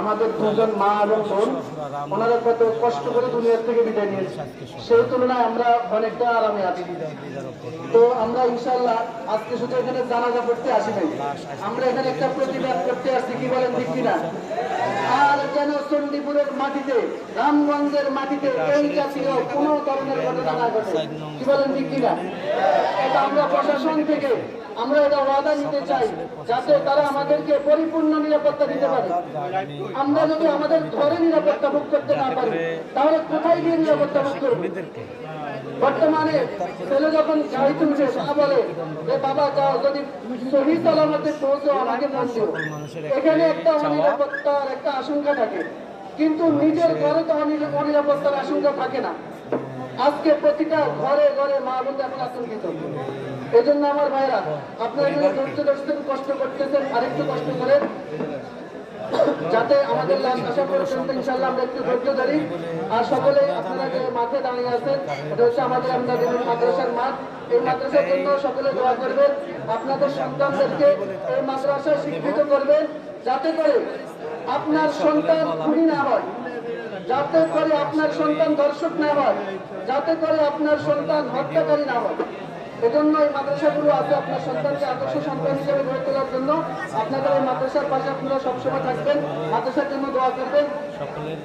আমাদের দুজন মা এবং বোন, ওনারা কত কষ্ট করে দুনিয়ার থেকে বিদায় নিয়েছে। সেই তুলনায় আমরা অনেকটা আরামে আছি। তো আমরা ইনশাল্লাহ আজকে শুধু এখানে জানাজা পড়তে আসি নাই। আমরা এখানে একটা প্রতিবাদ করতে আসছি, কি বলেন, ঠিক কিনা? আর যেন চণ্ডীপুরের মাটিতে, রামগঞ্জের মাটিতে এই জাতীয় কোনো ধরনের ঘটনা না ঘটে। কি বলেন, ঠিক কিনা? এটা আমরা প্রশাসন থেকে আমরা এটা ওয়াদা নিতে চাই, যাতে তারা আমাদেরকে পরিপূর্ণ নিরাপত্তা দিতে পারে। আমরা যদি আমাদের ঘরে নিরাপত্তা ভোগ করতে না পারি, তাহলে কোথায় গিয়ে নিরাপত্তা ভোগ করব? বর্তমানে ছেলে যখন গাড়িতে উঠে মা বলে যে, বাবা, যাও, যদি সহি সালামতে পৌঁছো ফোন দিও। এখানে একটা অনিরাপত্তার একটা আশঙ্কা থাকে। কিন্তু নিজের ঘরে তো অনি- অনিরাপত্তার আশঙ্কা থাকে না। আজকে প্রতিটা ঘরে ঘরে মা বোন এখন আতঙ্কিত। এই জন্য আমার ভাইরা আপনারা এখানে ধৈর্য ধরছেন কষ্ট করতেছেন, আরেকটু কষ্ট করেন। যাতে আমাদের লাশ আসা পর্যন্ত ইনশাল্লাহ আমরা একটু ধৈর্য ধরি। আর সকলে আপনারা যে মাঠে দাঁড়িয়ে আছেন, এটা হচ্ছে আমাদের আমাদের মাদ্রাসার মাঠ। এই মাদ্রাসার জন্য সকলে দোয়া করবেন। আপনাদের সন্তানদেরকে এই মাদ্রাসায় শিক্ষিত করবেন। যাতে করে আপনার সন্তান যাতে করে আপনার সন্তান দর্শক না হয়, যাতে করে আপনার সন্তান হত্যাকারী না হয়। এজন্য এই মাদ্রাসাগুলো আছে আপনার সন্তানকে আদর্শ সন্তান হিসেবে গড়ে তোলার জন্য আপনাদের এই মাদ্রাসার পাশে আপনারা সবসময় থাকবেন। মাদ্রাসার জন্য দোয়া করবেন। সকলের